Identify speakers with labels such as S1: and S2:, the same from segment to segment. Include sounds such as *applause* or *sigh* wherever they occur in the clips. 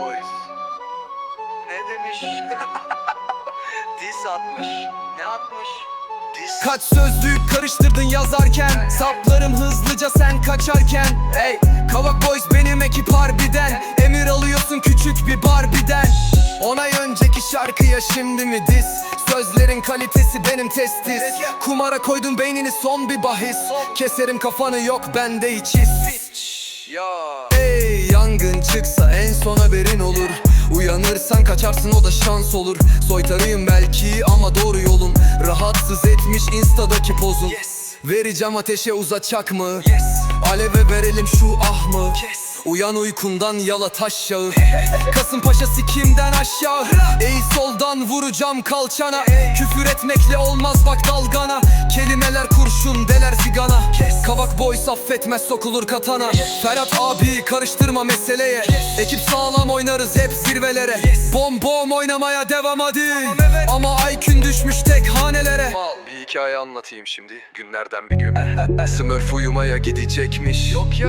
S1: Boys. Ne demiş? *laughs* Diss atmış. Ne atmış? Diss.
S2: Kaç sözlük karıştırdın yazarken? Saplarım hızlıca sen kaçarken. Ey Kavak Boys benim ekip harbiden. Emir alıyorsun küçük bir Barbie'den. Onay önceki şarkıya şimdi mi diz Sözlerin kalitesi benim testis. Kumara koydun beynini son bir bahis. Keserim kafanı yok bende hiç his
S1: Ya.
S2: Ey yangın çıksa kaçarsın o da şans olur. Soytarıyım belki ama doğru yolum. Rahatsız etmiş instadaki pozun Vereceğim ateşe uzatacak mı? Aleve verelim şu ah mı? Uyan uykundan yala taş yağı. Kasımpaşa sikimden aşağı. Ey soldan vuracağım kalçana. Küfür etmekle olmaz bak dalgana. Kelimeler kurşun deler zigana Kavak boy affetmez sokulur katana. Ferhat abi karıştırma meseleye. Ekip sağlam oynarız hep zirvelere. Bom bom oynamaya devam hadi. Ama Aykün düşmüş tek hanelere hikaye anlatayım şimdi. Günlerden bir gün. *laughs* Smurf uyumaya gidecekmiş. Yok ya.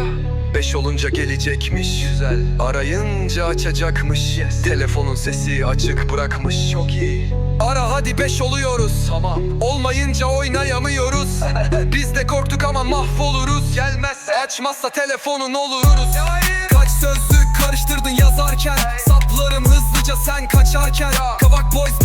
S2: Beş olunca gelecekmiş. Güzel. Arayınca açacakmış. Telefonun sesi açık bırakmış. Çok iyi. Ara hadi beş oluyoruz. Tamam. Olmayınca oynayamıyoruz. *laughs* Biz de korktuk ama mahvoluruz. Gelmezse açmazsa telefonun oluruz. Kaç sözlük karıştırdın yazarken? Saplarım hızlıca sen kaçarken? Kavak boys